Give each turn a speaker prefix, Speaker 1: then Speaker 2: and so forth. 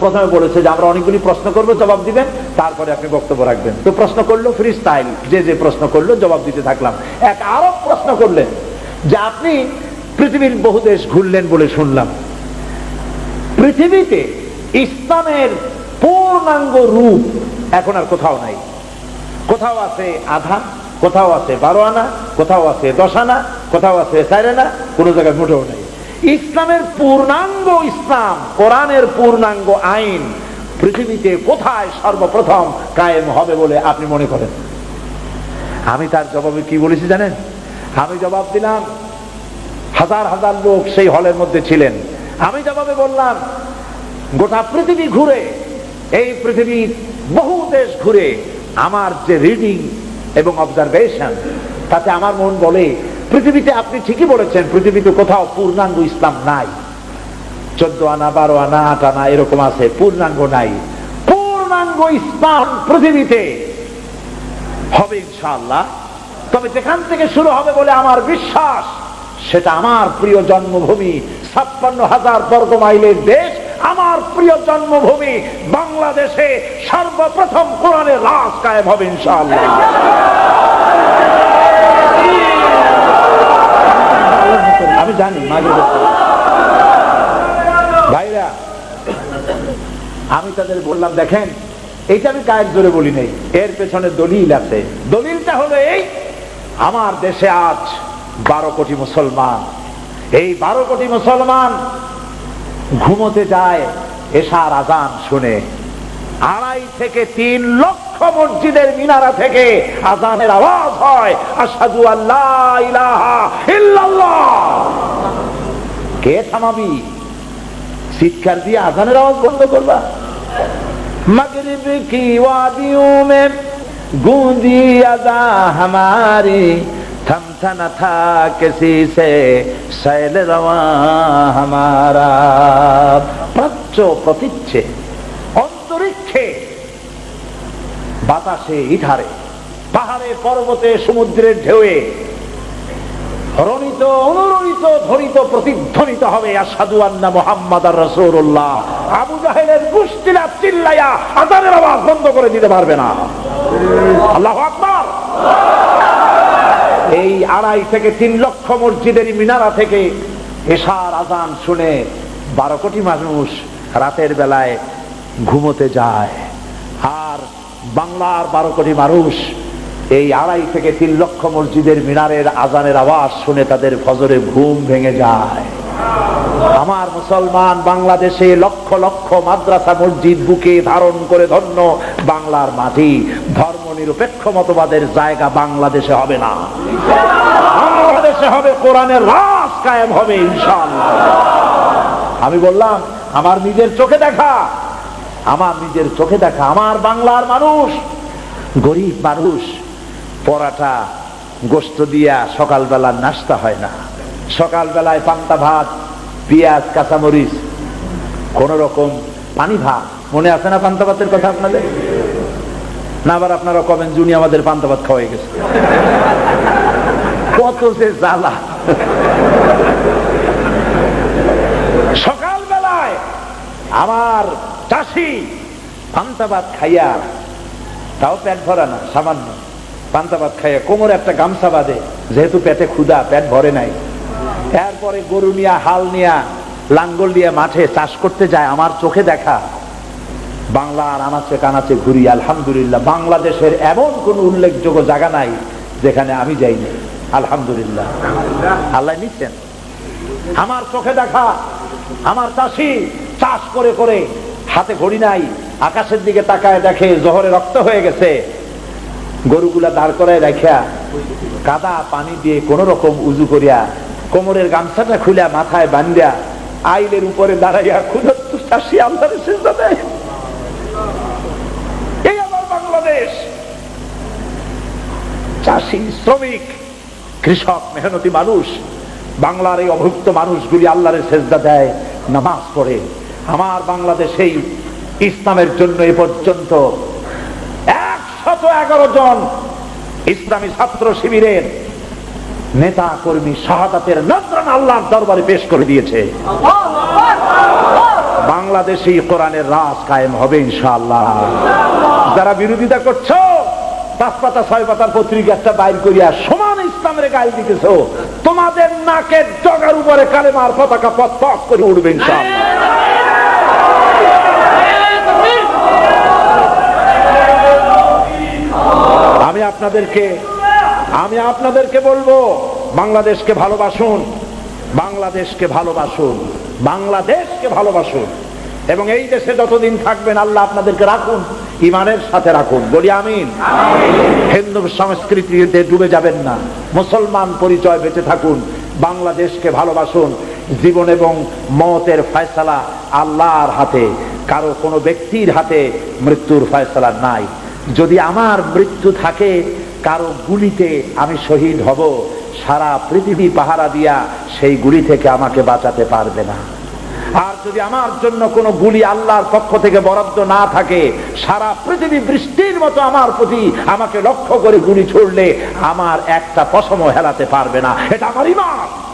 Speaker 1: প্রথমে বলেছে যে আমরা অনেকগুলি প্রশ্ন করব, জবাব দিবেন। তারপরে আপনি বক্তব্য রাখবেন। তো প্রশ্ন করল ফ্রি স্টাইল যে যে প্রশ্ন করল, জবাব দিতে থাকলাম। এক আরব প্রশ্ন করলেন যে আপনি পৃথিবীর বহু দেশ ঘুরলেন বলে শুনলাম। পৃথিবীতে ইসলামের পূর্ণাঙ্গ রূপ এখন আর কোথাও নাই। কোথাও আছে আধা কোথাও আছে বারো আনা কোথাও আছে দশ আনা কোথাও আছে চার আনা কোনো জায়গায় মোটেও নেই। ইসলামের পূর্ণাঙ্গ ইসলাম, কোরআনের পূর্ণাঙ্গ আইন পৃথিবীতে কোথায় সর্বপ্রথম কায়েম হবে বলে আপনি মনে করেন? আমি তার জবাবে কি বলেছি জানেন? আমি জবাব দিলাম, হাজার হাজার লোক সেই হলের মধ্যে ছিলেন। আমি জবাবে বললাম, গোটা পৃথিবী ঘুরে, এই পৃথিবীর বহু দেশ ঘুরে আমার যে রিডিং এবং অবজারভেশন, তাতে আমার মন বলে পৃথিবীতে আপনি ঠিকই বলেছেন, পৃথিবীতে কোথাও পূর্ণাঙ্গ ইসলাম নাই। চোদ্দ আনা, বারো আনা, আট আনা এরকম আছে, পূর্ণাঙ্গ নাই। পূর্ণাঙ্গ ইসলাম পৃথিবীতে হবে ইনশাআল্লাহ। তবে যেখান থেকে শুরু হবে বলে আমার বিশ্বাস, সেটা আমার প্রিয় জন্মভূমি, ছাপ্পান্ন হাজার বর্গ মাইলের দেশ, আমার প্রিয় জন্মভূমি, বাংলাদেশে সর্বপ্রথম কোরআনের রাজ কায়েম হবে ইনশাআল্লাহ। জানি বছর ভাইরা, আমি তাদের বললাম, দেখেন, এইটা আমি কায়ের জোরে বলি নাই, এর পেছনে দলিল আছে। দলিলটা হলো এই, আমার দেশে আজ বারো কোটি মুসলমান। এই বারো কোটি মুসলমান ঘুমোতে যায়, এশার আজান শুনে। আড়াই থেকে তিন লক্ষ মসজিদের মিনারা থেকে আজানের আওয়াজ হয় আসাদু আল্লাহ কে থামাবি? চিৎকার দিয়ে আজানের আওয়াজ বন্ধ করবা। প্রাচ্য প্রতিচ্ছে অন্তরিক্ষে বাতাসে ইঠারে পাহাড়ে, পর্বতে, সমুদ্রের ঢেউয়ে রণিত, অনুরণিত, ধ্বনিত, প্রতিধ্বনিত হবে আন্না মোহাম্মদ আর আবু জাহেলের চিল্লাইয়া বন্ধ করে দিতে পারবে না। আল্লাহ আকবার। এই আড়াই থেকে তিন লক্ষ মসজিদের মিনারা থেকে এশার আজান শুনে বারো কোটি মানুষ রাতের বেলায় ঘুমোতে যায়। আর বাংলার বারো কোটি মানুষ এই আড়াই থেকে তিন লক্ষ মসজিদের মিনারের আজানের আওয়াজ শুনে তাদের ফজরে ঘুম ভেঙে যায়। আমার মুসলমান বাংলাদেশে লক্ষ লক্ষ মাদ্রাসা মসজিদ বুকে ধারণ করে ধন্য বাংলার মাটি। ধর্ম নিরপেক্ষ মতবাদের জায়গা বাংলাদেশে হবে না। বাংলাদেশে হবে, কোরআনের রাস কায়েম হবে, ইনশাআল্লাহ। আমি বললাম, আমার নিজের চোখে দেখা। আমার নিজের চোখে দেখা আমার বাংলার মানুষ। গরিব মানুষ, পরাটা গোস্ত দিয়া সকালবেলা নাস্তা হয় না। সকালবেলায় পান্তা ভাত, পেঁয়াজ, কাঁচামরিচ, কোন রকম পানি ভাত। মনে আছে না পান্তা ভাতের কথা আপনাদের? না, আবার আপনারা কবেন জুনি আমাদের পান্তা ভাত খাওয়াই গেছে। কত যে জ্বালা। সকালবেলায় আমার চাষি, পান্তা ভাত খাইয়া, তাও পেট ভরা না, সামান্য। পান্তা ভাত খাইয়া কোমরে একটা গামছা বাঁধে, যেহেতু পেটে ক্ষুদা পেট ভরে নাই। এরপরে গরু নিয়া, হাল নিয়া, লাঙ্গল দিয়ে মাঠে চাষ করতে যায়, আমার চোখে দেখা। বাংলার আনাচে কানাচে ঘুরি, আলহামদুলিল্লাহ। বাংলাদেশের এমন কোন উল্লেখযোগ্য জায়গা নাই, যেখানে আমি যাইনি। আলহামদুলিল্লাহ। আল্লাহ নিচ্ছেন। আমার চোখে দেখা, আমার চাষি চাষ করে করে হাতে ঘড়ি নাই, আকাশের দিকে তাকায় দেখে জহরে রক্ত হয়ে গেছে। গরুগুলা দাঁড় করায় রাখিয়া কাদা পানি দিয়ে কোন রকম উজু করিয়া কোমরের গামছাটা খুলিয়া মাথায় বান্ধিয়া আইলের উপরে দাঁড়াইয়া সিজদা দেয় এই আমার বাংলাদেশ। চাষি, শ্রমিক, কৃষক, মেহনতি মানুষ, বাংলার এই অভুক্ত মানুষগুলি আল্লাহরের সেজদা দেয়, নামাজ পড়ে। আমার বাংলাদেশেই ইসলামের জন্য এ পর্যন্ত একশত এগারো জন ইসলামী ছাত্র শিবিরের নেতা কর্মী শাহাদাতের নজরান আল্লাহর দরবারে পেশ করে দিয়েছে। বাংলাদেশেই কোরআনের রাজ কায়েম হবে ইনশাআল্লাহ। যারা বিরোধিতা করছ, পাঁচ পাতা, ছয় পাতার পত্রিকা একটা বাইর করিয়া সমান ইসলামের গায়ে দিতেছ, তোমাদের নাকের জগার উপরে কালেমার পতাকা পথ পথ করে উঠবে ইনশাআল্লাহ। আপনাদেরকে, আমি আপনাদেরকে বলব, বাংলাদেশকে ভালোবাসুন বাংলাদেশকে ভালোবাসুন বাংলাদেশকে ভালোবাসুন। এবং এই দেশে যতদিন থাকবেন, আল্লাহ আপনাদেরকে রাখুন, ইমানের সাথে রাখুন। বলি আমিন। হিন্দু সংস্কৃতিতে ডুবে যাবেন না। মুসলমান পরিচয় বেঁচে থাকুন, বাংলাদেশকে ভালোবাসুন। জীবন এবং মতের ফয়সালা আল্লাহর হাতে, কারও কোনো ব্যক্তির হাতে মৃত্যুর ফয়সালা নাই। যদি আমার মৃত্যু থাকে, কারও গুলিতে আমি শহীদ হব। সারা পৃথিবী পাহারা দিয়া সেই গুলি থেকে আমাকে বাঁচাতে পারবে না। আর যদি আমার জন্য কোনো গুলি আল্লাহর পক্ষ থেকে বরাদ্দ না থাকে, সারা পৃথিবী বৃষ্টির মতো আমার প্রতি আমাকে লক্ষ্য করে গুলি ছুড়লে আমার একটা পশমও হেলাতে পারবে না। এটা আমার ইমান।